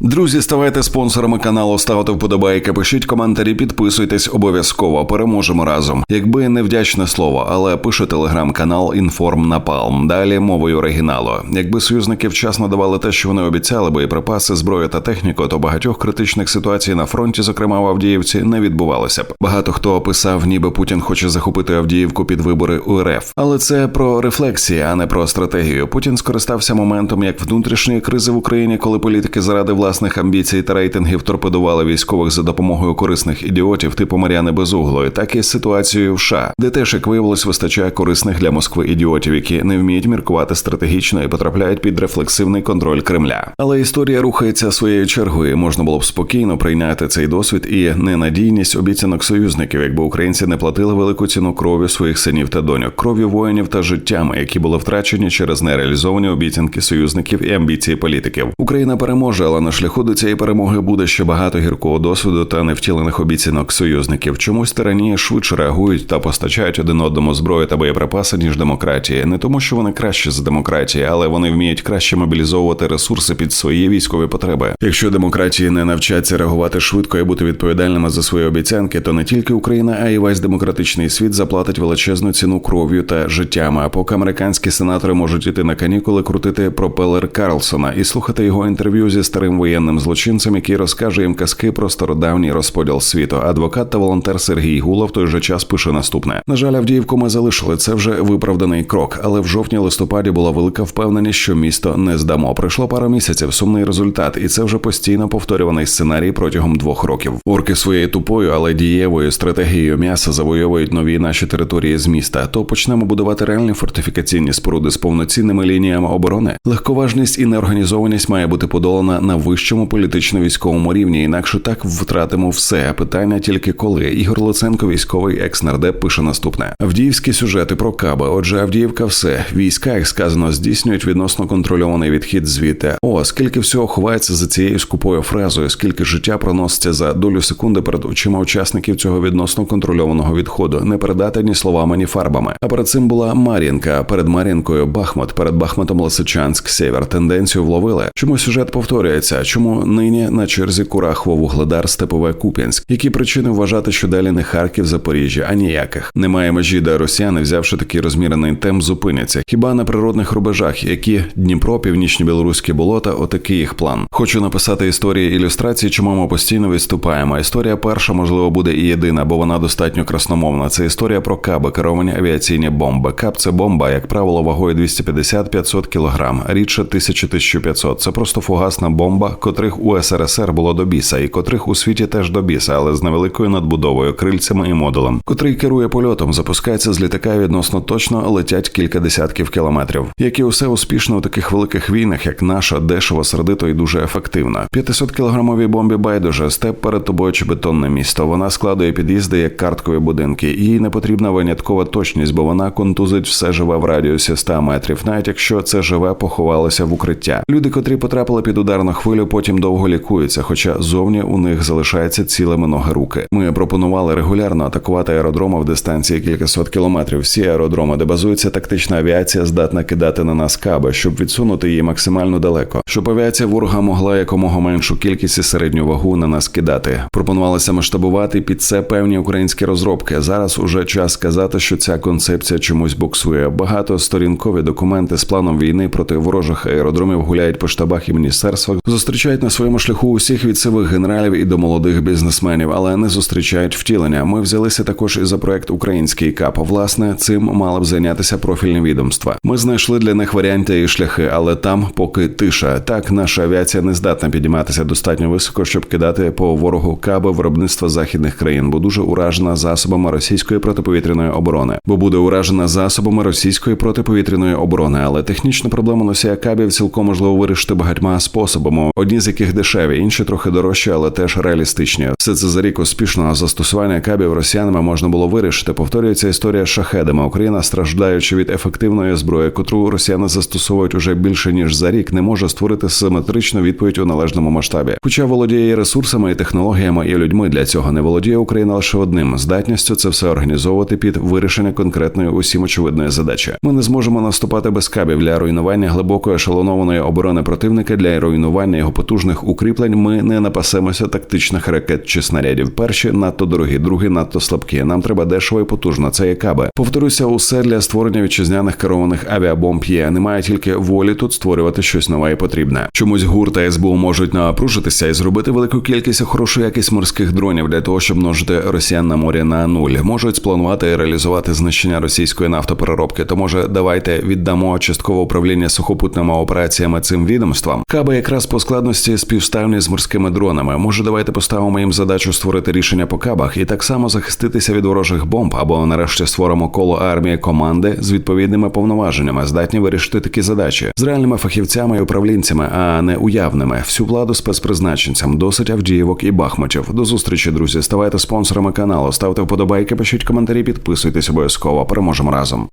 Друзі, ставайте спонсорами каналу, ставте вподобайки, пишіть коментарі, підписуйтесь обов'язково. Переможемо разом. Якби невдячне слово, але пише телеграм-канал Інформ Напалм. Далі мовою оригіналу. Якби союзники вчасно давали те, що вони обіцяли, боєприпаси, зброю та техніку, то багатьох критичних ситуацій на фронті, зокрема в Авдіївці, не відбувалося б. Багато хто описав, ніби Путін хоче захопити Авдіївку під вибори УРФ. Але це про рефлексії, а не про стратегію. Путін скористався моментом як внутрішньої кризи в Україні, коли політики заради власних амбіцій та рейтингів торпедували військових за допомогою корисних ідіотів, типу Мар'яни Безуглої, так і з ситуацією в США, де теж, як виявилось, вистачає корисних для Москви ідіотів, які не вміють міркувати стратегічно і потрапляють під рефлексивний контроль Кремля. Але історія рухається своєю чергою. Можна було б спокійно прийняти цей досвід і ненадійність обіцянок союзників, якби українці не платили велику ціну крові своїх синів та доньок, крові воїнів та життями, які були втрачені через нереалізовані обіцянки союзників і амбіції політиків. Україна переможе, але на шляху до цієї перемоги буде ще багато гіркого досвіду та невтілених обіцянок союзників. Чомусь тиранії швидше реагують та постачають один одному зброю та боєприпаси ніж демократії, не тому, що вони краще за демократії, але вони вміють краще мобілізовувати ресурси під свої військові потреби. Якщо демократії не навчаться реагувати швидко і бути відповідальними за свої обіцянки, то не тільки Україна, а й весь демократичний світ заплатить величезну ціну кров'ю та життями. А поки американські сенатори можуть іти на канікули, крутити пропелер Карлсона і слухати його інтерв'ю зі старим воєнним злочинцем, який розкаже їм казки про стародавній розподіл світу. Адвокат та волонтер Сергій Гула в той же час пише наступне: на жаль, Авдіївку ми залишили. Це вже виправданий крок, але в жовтні-листопаді була велика впевненість, що місто не здамо. Пройшло пару місяців, сумний результат, і це вже постійно повторюваний сценарій протягом двох років. Орки своєю тупою, але дієвою стратегією м'яса завойовують нові наші території з міста. То почнемо будувати реальні фортифікаційні споруди з повноцінними лініями оборони. Легковажність і неорганізованість має бути подолана на вищому політично-військовому рівні. Інакше так втратимо все. Питання тільки коли Ігор Луценко, військовий екс-нардеп, пише наступне: Авдіївські сюжети про Каби. Отже, Авдіївка, все війська, як сказано, здійснюють відносно контрольований відхід звідти. О, скільки всього ховається за цією скупою фразою, скільки життя проноситься за долю секунди перед очима учасників цього відносно контрольованого відходу, не передати ні словами, ні фарбами. А перед цим була Мар'їнка, перед Мар'їнкою Бахмут, перед Бахмутом Лисичанськ, Сєвєр. Тенденцію вловили. Чому сюжет повторюється? Чому нині на черзі Курахово, Вугледар, Степове, Куп'янськ? Які причини вважати, що далі не Харків, Запоріжжя, а ніяких? Немає межі, де росіяни, взявши такий розмірений темп, зупиняться. Хіба на природних рубежах, які Дніпро, північні білоруські болота, отакий їх план. Хочу написати історії ілюстрації, чому ми постійно відступаємо. Історія перша, можливо, буде і єдина, бо вона достатньо красномовна. Це історія про каби, керовані авіаційні бомби. Кап це бомба, як правило, вагою 250-500 кг, рідше 1000-1500. Це просто фугасна бомба, котрих у СРСР було до біса, і котрих у світі теж до біса, але з невеликою надбудовою, крильцями і модулем, котрий керує польотом, запускається з літака відносно точно летять кілька десятків кілометрів. Як і усе успішно у таких великих війнах, як наша, дешево, сердито і дуже ефективно. 500 кілограмовій бомбі байдуже степ перед тобою чи бетонне місто. Вона складує під'їзди як карткові будинки. Їй не потрібна виняткова точність, бо вона контузить все живе в радіусі 100 метрів, навіть якщо це живе поховалося в укриття. Люди, котрі потрапили під ударну хвилю, потім довго лікуються, хоча зовні у них залишається цілими ноги руки. Ми пропонували регулярно атакувати аеродроми в дистанції кількасот кілометрів. Всі аеродроми, де базується тактична авіація, здатна кидати на нас каби, щоб відсунути її максимально далеко, щоб авіація ворога могла якомога меншу кількість і середню вагу на нас кидати. Пропонувалося масштабувати під це певні українські розробки. Зараз уже час сказати, що ця концепція чомусь буксує. Багато сторінкові документи з планом війни проти ворожих аеродромів гуляють по штабах і міністерствах, зустрічають на своєму шляху усіх від сивих генералів і до молодих бізнесменів, але не зустрічають втілення. Ми взялися також і за проект Український КАП. Власне, цим мали б зайнятися профільні відомства. Ми знайшли для них варіанти і шляхи, але там поки тиша. Так наша авіація не здатна підійматися достатньо високо, щоб кидати по ворогу каби виробництва західних країн, бо дуже уражена засобами російської протиповітряної оборони, бо буде уражена засобами російської протиповітряної оборони. Але технічну проблему носія кабів цілком можливо вирішити багатьма способами. Одні з яких дешеві, інші трохи дорожчі, але теж реалістичні. Все це за рік успішного застосування кабів росіянами можна було вирішити. Повторюється історія з шахедами. Україна, страждаючи від ефективної зброї, котру росіяни застосовують уже більше ніж за рік, не може створити симетричну відповідь у належному масштабі. Хоча володіє і ресурсами, і технологіями, і людьми для цього не володіє Україна лише одним здатністю це все організовувати під вирішення конкретної усім очевидної задачі. Ми не зможемо наступати без кабів для руйнування глибокої ешелонованої оборони противника для руйнування його потужних укріплень ми не напасемося тактичних ракет чи снарядів. Перші надто дорогі, другі надто слабкі. Нам треба дешево і потужно. Це є каби. Повторюся, усе для створення вітчизняних керованих авіабомб є. Немає тільки волі тут створювати щось нове і потрібне. Чомусь ГУР та СБУ можуть напружитися і зробити велику кількість хорошу якість морських дронів для того, щоб множити росіян на морі на нуль. Можуть спланувати і реалізувати знищення російської нафтопереробки. То може давайте віддамо часткове управління сухопутними операціями цим відомствам. Каби якраз по складності співставні з морськими дронами. Може, давайте поставимо їм задачу створити рішення по кабах і так само захиститися від ворожих бомб, або нарешті створимо коло армії команди з відповідними повноваженнями, здатні вирішити такі задачі з реальними фахівцями і управлінцями, а не уявними. Всю владу спецпризначенцям, досить Авдіївок і Бахмутів. До зустрічі, друзі. Ставайте спонсорами каналу, ставте вподобайки, пишіть коментарі, підписуйтесь обов'язково. Переможемо разом.